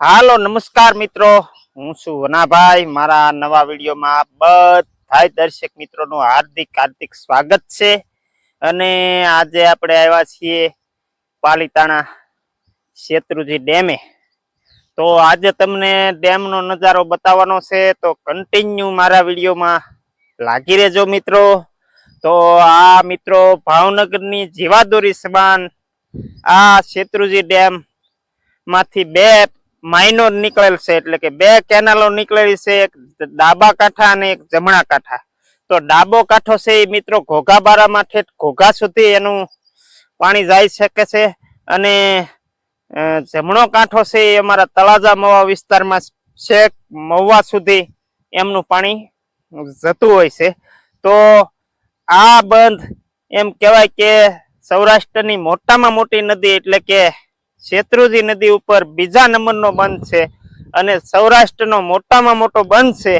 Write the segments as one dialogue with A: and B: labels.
A: હાલો, નમસ્કાર મિત્રો. હું છું વનાભાઈ. મારા નવા વિડીયોમાં બધા દર્શક મિત્રોનું હાર્દિક હાર્દિક સ્વાગત છે. અને આજે આપણે આવ્યા છીએ પાલીતાણા શેત્રુજી ડેમે. તો આજે તમને ડેમનો નજારો બતાવવાનો છે. તો કન્ટિન્યુ મારા વિડીયોમાં લાગી રહેજો મિત્રો. તો આ મિત્રો ભાવનગરની જીવાદોરી સમાન આ શેત્રુજી ડેમમાંથી બે માઇનોર નીકળેલ છે, એટલે કે બે કેનાલો નીકળેલી છે, એક ડાબા કાંઠા અને એક જમણા કાંઠા. તો ડાબો કાંઠો છે એ મિત્રો ઘોઘાબારામાં ઠેઠ ઘોઘા સુધી એનું પાણી જાય શકે છે. અને જમણો કાંઠો છે એ અમારા તળાજા મવા વિસ્તારમાં છેક મવા સુધી એમનું પાણી જતું હોય છે. તો આ બંધ એમ કહેવાય કે સૌરાષ્ટ્રની મોટામાં મોટી નદી એટલે કે શેત્રુજી નદી ઉપર બીજા નંબરનો બંધ છે અને સૌરાષ્ટ્રનો મોટામાં મોટો બંધ છે.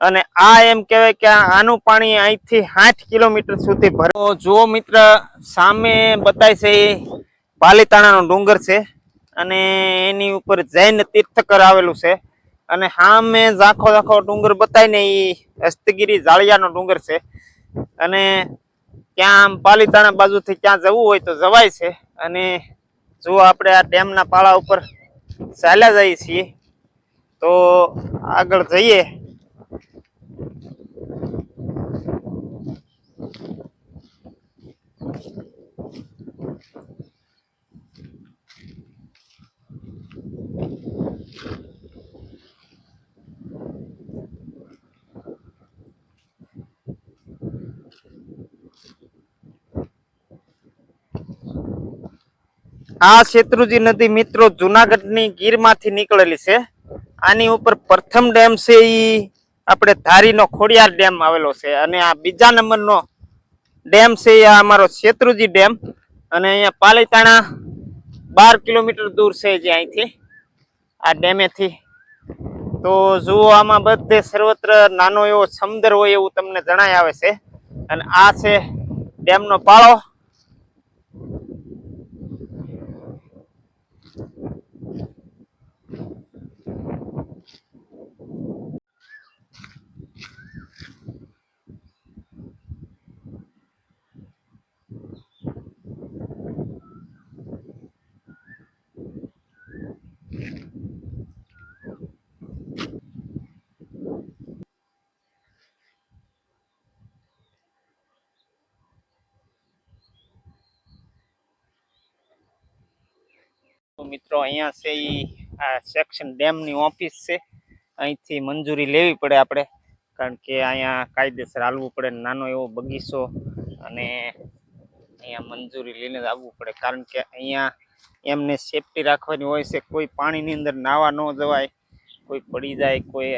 A: અને આ એમ કહેવાય કે આનું પાણી અહીંથી આઠ કિલોમીટર સુધી ભરે. જુઓ મિત્ર, સામે બતાય છે એ પાલીતાણાનો ડુંગર છે અને એની ઉપર જૈન તીર્થકર આવેલું છે. અને સામે ઝાંખો ઝાંખો ડુંગર બતાય ને એ હસ્તગીરી જાળિયાનો ડુંગર છે. અને ત્યાં પાલીતાણા બાજુથી ક્યાં જવું હોય તો જવાય છે. અને જો આપણે આ ડેમના પાળા ઉપર ચાલ્યા જઈએ છીએ તો આગળ જઈએ. આ શેત્રુજી નદી મિત્રો જુનાગઢની ગીરમાંથી નીકળેલી છે. આની ઉપર પ્રથમ ડેમ છે એ આપણે ધારીનો ખોડિયાર ડેમ આવેલો છે અને આ બીજા નંબરનો ડેમ છે એ અમારો શેત્રુજી ડેમ. અને અહીંયા પાલીતાણા બાર કિલોમીટર દૂર છે જે અહીંથી. આ ડેમેથી. તો જુઓ આમાં બધે સર્વત્ર નાનો એવો સમુદ્ર હોય એવું તમને જણાય આવે છે. અને આ છે ડેમનો પાળો. મિત્રો, અહીંયા છે એ આ સેક્શન ડેમની ઓફિસ છે. અહીંથી મંજૂરી લેવી પડે આપણે, કારણ કે અહીંયા કાયદેસર હાલવું પડે નાનો એવો બગીચો અને અહીંયા મંજૂરી લઈને જ આવવું પડે. કારણ કે અહીંયા એમને સેફટી રાખવાની હોય છે. કોઈ પાણીની અંદર નાવા ન જવાય, કોઈ પડી જાય, કોઈ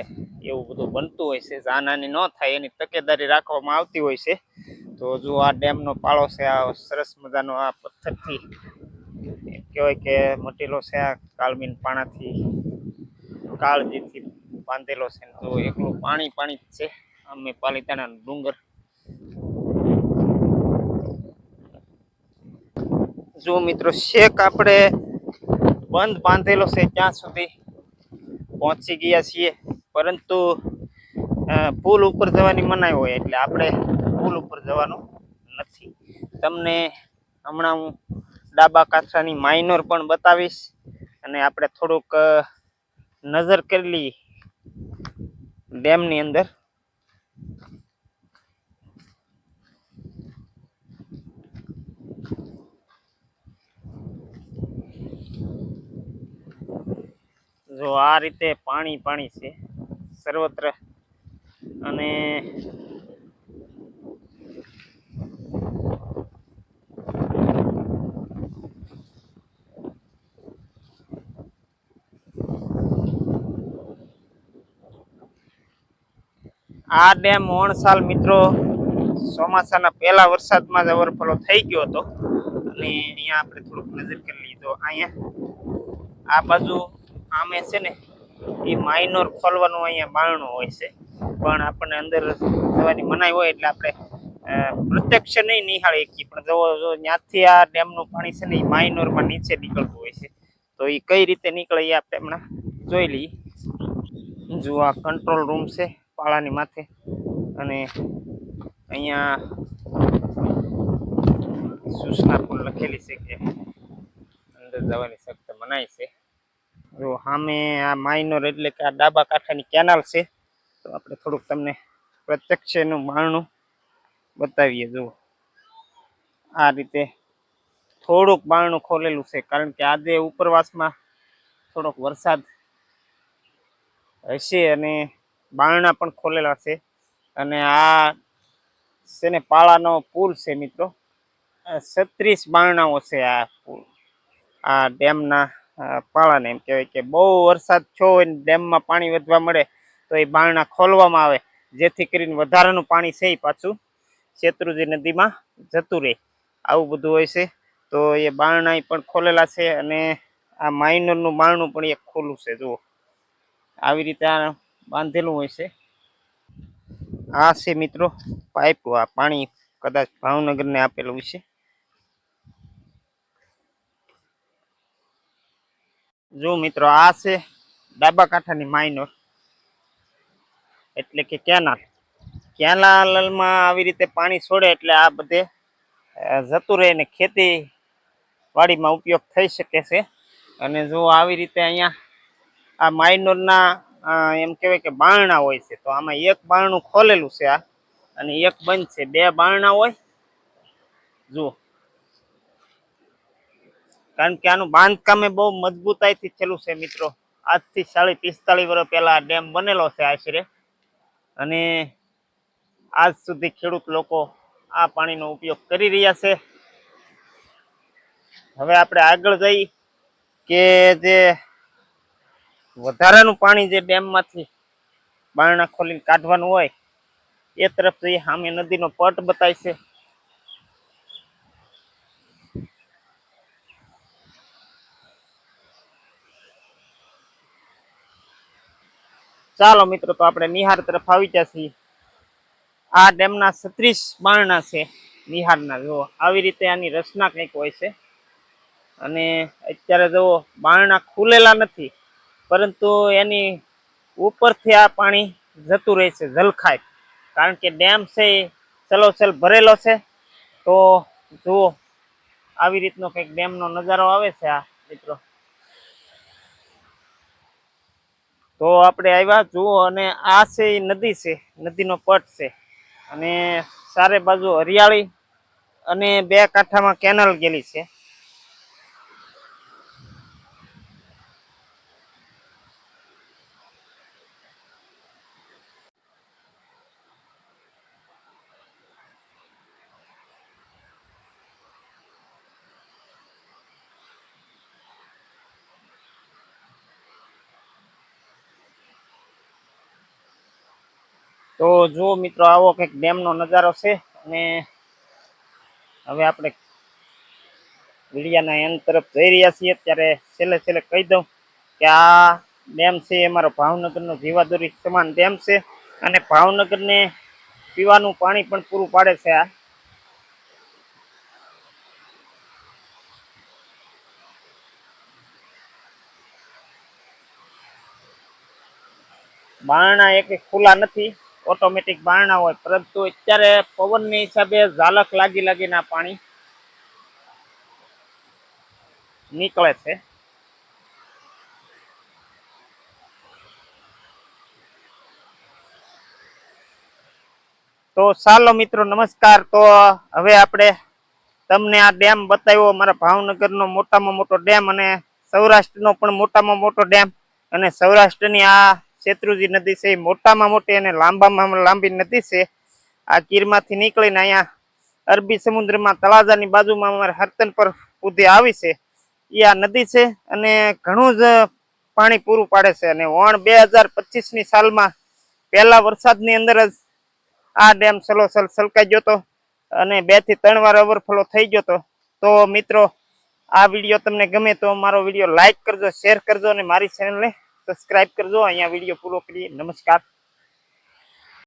A: એવું બધું બનતું હોય છે. જાનહાની ન થાય, એની તકેદારી રાખવામાં આવતી હોય છે. તો જો આ ડેમનો પાળો છે, આ સરસ મજાનો આ પથ્થરથી કહેવાય કે મટેલો છે આ કાળમીન પાણાથી, કાળજીથી બાંધેલો છે. તો એકલું પાણી પાણી જ છે. અમે પાલિતાણા ડુંગર. જો મિત્રો, શેક આપણે બંધ બાંધેલો છે ત્યાં સુધી પહોંચી ગયા છીએ. પરંતુ પુલ ઉપર જવાની મનાઈ હોય એટલે આપણે પુલ ઉપર જવાનું નથી. તમને હમણાં હું ડાબા કાંઠાની માઇનોર પણ બતાવીશ. અને આપણે થોડુંક નજર કરી લઈએ. ડેમની અંદર. જો આ રીતે પાણી પાણી છે, સર્વત્ર. અને આ ડેમ ઓણસાલ મિત્રો ચોમાસાના પહેલા વરસાદમાં જ ઓવરફ્લો થઈ ગયો હતો. અને અહીંયા આપણે થોડુંક નજર કરી તો અહીંયા આ બાજુ આમે છે ને, એ માઇનોર ખોલવાનું અહીંયા બારણું હોય છે. પણ આપણને અંદર જવાની મનાઈ હોય એટલે આપણે પ્રત્યક્ષ નહીં નિહાળી શકીએ પણ જો જો ત્યાંથી આ ડેમનું પાણી છે ને એ માઇનોરમાં નીચે નીકળતું હોય છે. તો એ કઈ રીતે નીકળે એ આપણે હમણાં જોઈ લઈએ. જો આ કંટ્રોલ રૂમ છે પાળાની માથે. અને અહીંયા સૂચના પણ લખેલી છે કે અંદર જવાની સખ્ત મનાય છે. જો સામે આ માઇનોર એટલે કે આ ડાબા કાંઠાની કેનાલ છે, તો આપણે થોડુંક તમને પ્રત્યક્ષ એનું બારણું બતાવીએ. જુઓ આ રીતે થોડુંક બારણું ખોલેલું છે, કારણ કે આજે ઉપરવાસમાં થોડોક વરસાદ હશે અને બારણા પણ ખોલેલા છે. અને આ છે ને પાળાનો પુલ છે મિત્રો. છત્રીસ બારણાઓ છે આ પુલ. આ ડેમના પાળાને એમ કહેવાય કે બહુ વરસાદ થયો હોય ડેમમાં પાણી વધવા મળે, તો એ બારણા ખોલવામાં આવે. જેથી કરીને વધારાનું પાણી છે એ પાછું શેત્રુજી નદીમાં જતું રહે. આવું બધું હોય છે. તો એ બારણા પણ ખોલેલા છે અને આ માઇનરનું બારણું પણ એક ખોલું છે, જુઓ. આવી રીતે આ બાંધેલું હોય છે. આ છે મિત્રો પાઇપ, આ પાણી કદાચ ભાવનગરને આપેલું છે. જો મિત્રો આ છે ડાબા કાંઠાની માઇનોર એટલે કે કેનાલ. કેનાલમાં આવી રીતે પાણી છોડે એટલે આ બધે જતું રહે ને ખેતી વાડીમાં ઉપયોગ થઈ શકે છે. અને જો આવી રીતે અહીંયા આ માઇનોરના એમ કહેવાય કે બારણા હોય છે. તો આમાં એક બારણું ખોલેલું છે આ. અને એક બંધ છે. બે બારણા હોય. જુઓ. કારણ કે આનું બાંધકામ બહુ મજબૂતાઈથી થયેલું છે મિત્રો. આજથી સાડી પિસ્તાળીસ વર્ષ પહેલા ડેમ બનેલો છે આશરે. અને આજ સુધી ખેડૂત લોકો આ પાણીનો ઉપયોગ કરી રહ્યા છે. હવે આપણે આગળ જઈ કે જે વધારાનું પાણી જે ડેમમાંથી બારણા ખોલીને કાઢવાનું હોય, એ તરફ જઈએ સામે નદીનો પટ બતાય છે. ચાલો મિત્રો, તો આપણે નિહાર તરફ આવી ગયા છીએ. આ ડેમના છત્રીસ બારણા છે નિહારના. જુઓ આવી રીતે આની રચના કંઈક હોય છે. અને અત્યારે જુઓ બારણા ખુલેલા નથી પરંતુ એની ઉપરથી આ પાણી જતું રહે છે, જલખાય. કારણ કે ડેમ છે એ ચલોચલ ભરેલો છે. તો જુઓ, આવી રીતનો કંઈક ડેમનો નજારો આવે છે આ, મિત્રો. તો આપણે આવ્યા, જુઓ, અને આ છે એ નદી છે, નદીનો પટ છે. અને ચારે બાજુ હરિયાળી અને બે કાંઠામાં કેનલ ગયેલી છે. તો જુઓ મિત્રો, આવો કંઈક ડેમનો નજારો છે અને હવે આપણે વિડિયાના એન્ડ તરફ જઈ રહ્યા છીએ. ત્યારે છેલ્લે છેલ્લે કહી દઉં કે આ ડેમ છે એ અમારો ભાવનગરનો જીવાદોરી સમાન ડેમ છે અને ભાવનગરને પીવાનું પાણી પણ પૂરું પાડે છે આ. બારણા એક ખુલ્લા નથી. ઓટોમેટિક બારણા હોય. પરંતુ અત્યારે પવનની હિસાબે ઝાલક લાગી લાગીને પાણી નીકળે છે. તો ચાલો મિત્રો, નમસ્કાર. તો હવે આપણે તમને આ ડેમ બતાવ્યો. અમારા ભાવનગરનો મોટામાં મોટો ડેમ અને સૌરાષ્ટ્રનો પણ મોટામાં મોટો ડેમ અને સૌરાષ્ટ્રની આ શેત્રુજી નદી છે, એ મોટામાં મોટી અને લાંબામાં લાંબી નદી છે. આ ગીરમાંથી નીકળીને અહીંયા અરબી સમુદ્રમાં તળાજાની બાજુમાં અમારે હરતન પર સુધી આવી છે. એ આ નદી છે અને ઘણું જ પાણી પૂરું પાડે છે અને વણ બે હજાર પચીસની સાલમાં પહેલા વરસાદની અંદર જ આ ડેમ સલોસલ છલકાઈ ગયો અને બેથી ત્રણ વાર ઓવરફ્લો થઈ ગયો તો મિત્રો, આ વીડિયો તમને ગમે તો મારો વીડિયો લાઈક કરજો શેર કરજો અને મારી ચેનલને સબસ્ક્રાઇબ કરજો. અહીંયા વીડિયો પૂરો કરીએ. નમસ્કાર.